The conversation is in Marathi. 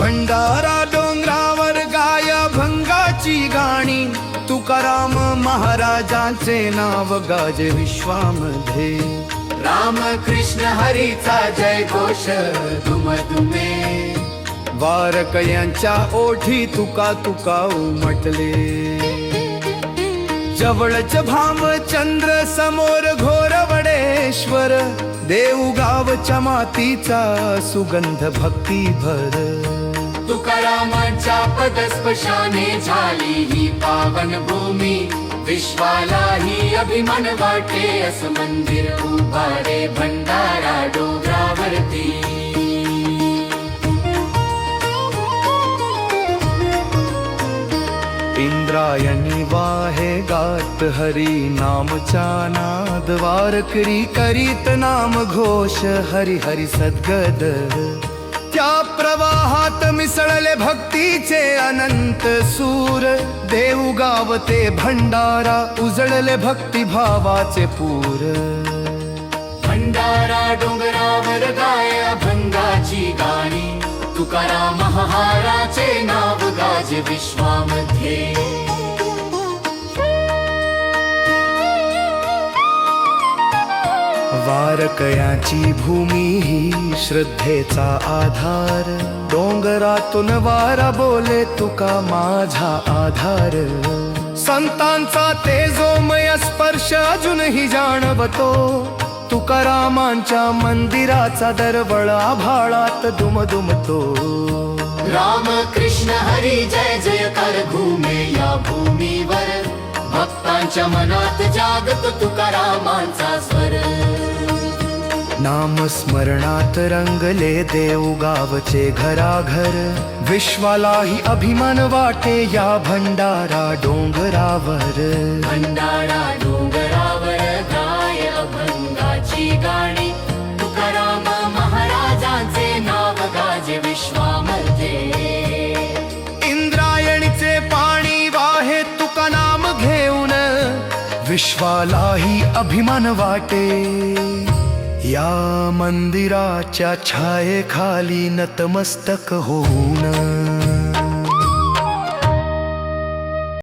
भंडारा डोंगरावर गाय भंगाची गाणी. तुकाराम महाराजांचे नाव गाजे विश्वामध्ये. राम कृष्ण हरीचा जय घोष दुम दुमे वारकयांच्या ओठी तुका तुका उमटले जवळच भाम चंद्र समोर घोरवडेश्वर. देऊ गावच्या मातीचा सुगंध भक्ती भर तुकारामांच्या पदस्पशाने झाली ही पावन भूमी. विश्वालाही अभिमान वाटे अस मंदिर उभारे भंडारा डोंगरावरती. इंद्रायणी वाहे गात हरी नामचा नाद वारकरी करीत नाम घोष हरी हरी सद्गद. त्या प्रवाहात मिसळले भक्तीचे अनंत सूर. देऊ गावते भंडारा उजळले भक्तिभावाचे पूर. भंडारा डोंगरावर गाय अभंगाची गाणी. तुकाराम महाराचे नाव गाज विश्वामध्ये वारकयाची भूमी ही श्रद्धेचा आधार. डोंगरातून वारा बोले तुका माझा आधार. संतांचा तेजोमय स्पर्श अजूनही जाणवतो. तुकारामांच्या मंदिराचा दरवळ आभाळात दुमदुमतो. राम कृष्ण हरी जय जयकार घुमे या भूमीवर. भक्तांच्या मनात जागत तुकारामांचा नामस्मरणात रंगले देव गावचे घराघर। विश्वालाही अभिमान वाटे या भंडारा डोंगरावर। भंडारा डोंगरावर गाय अभंगाची गाणी। तुकाराम महाराजांचे नाव गाजे विश्वामध्ये। इंद्रायणीचे पाणी वाहे तुका नाम घेऊन। विश्वालाही अभिमान वाटे। या मंदिराच्या छायेखाली नतमस्तक होऊन